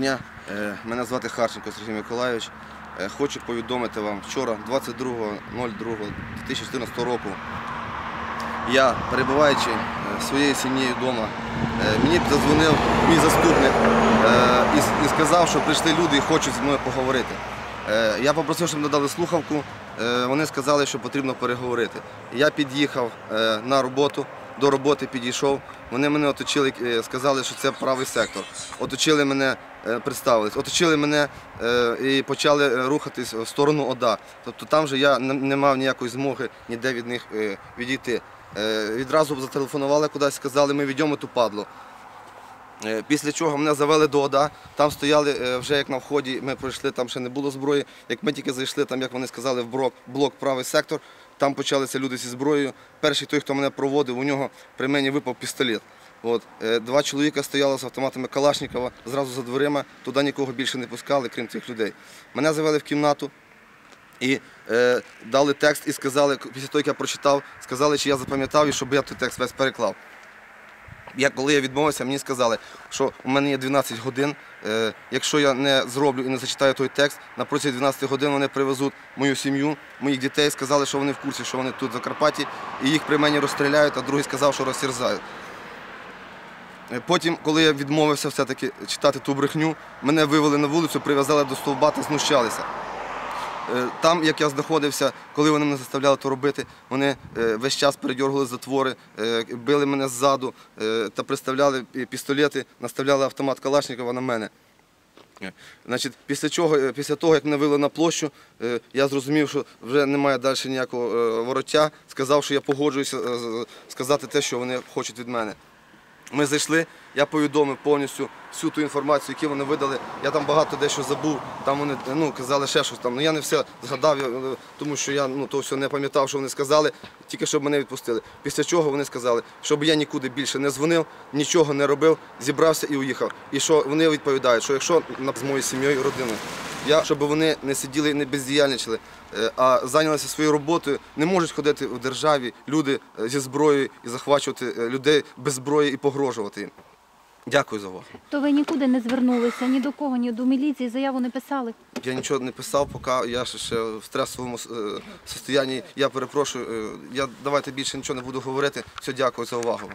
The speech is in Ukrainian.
Дня. Е, Мене звати Харченко Сергій Миколайович. Е, Хочу повідомити вам, вчора, 22.02.2014 року, я, перебуваючи е, своєю сім'єю вдома, мені задзвонив мій заступник і сказав, що прийшли люди і хочуть зі мною поговорити. Я попросив, щоб надали слухавку. Вони сказали, що потрібно переговорити. Я під'їхав на роботу, до роботи підійшов. Вони мене оточили, сказали, що це правий сектор. Оточили мене, представились, оточили мене е, і почали е, рухатись в сторону ОДА. Тобто там вже я не- мав ніякої змоги ніде від них е, відійти. Е, Відразу зателефонували кудись, сказали, ми відьому ту падло. Е, Після чого мене завели до ОДА, там стояли е, вже як на вході, ми пройшли, там ще не було зброї. Як ми тільки зайшли, там, як вони сказали, в блок правий сектор, там почалися люди зі зброєю. Перший той, хто мене проводив, у нього при мені випав пістолет. От. е, Два чоловіка стояли з автоматами Калашникова зразу за дверима, туди нікого більше не пускали, крім цих людей. Мене завели в кімнату. І е, дали текст і сказали, після того, як я прочитав, сказали, чи я запам'ятав і щоб я той текст весь переклав. Я, коли я відмовився, мені сказали, що у мене є 12 годин. Е, якщо я не зроблю і не зачитаю той текст, на протязі 12 годин вони привезуть мою сім'ю, моїх дітей, сказали, що вони в курсі, що вони тут в Закарпатті, і їх при мені розстріляють, а другий сказав, що розсірзають. Е, Потім, коли я відмовився все-таки читати ту брехню, мене вивели на вулицю, прив'язали до стовба та знущалися. Е, Там, як я знаходився, коли вони мене заставляли то робити, вони е, весь час передергували затвори, е, били мене ззаду та приставляли пістолети, наставляли автомат Калашникова на мене. Значить, після, чого, після того, як мене вивели на площу, я зрозумів, що вже немає далі ніякого вороття. Сказав, що я погоджуюся сказати те, що вони хочуть від мене. Ми зайшли, я повідомив повністю всю ту інформацію, яку вони видали. Я там багато дещо забув. Там вони ну, казали ще щось там. Ну я не все згадав, е, тому що я ну, то все не пам'ятав, що вони сказали, тільки щоб мене відпустили. Після чого вони сказали, щоб я нікуди більше не дзвонив, нічого не робив, зібрався і уїхав. І що вони відповідають, що якщо з моєю сім'єю і родиною, я, щоб вони не сиділи і не бездіяльничали, е, а зайнялися своєю роботою, не можуть ходити в державі люди е, зі зброєю і захвачувати е, людей без зброї і погрожувати їм. Дякую за увагу. То ви нікуди не звернулися, ні до кого, ні до міліції, заяву не писали. Я нічого не писав, поки я ще, в стресовому состоянні. Я перепрошую. Я давайте більше нічого не буду говорити. Все, дякую за увагу.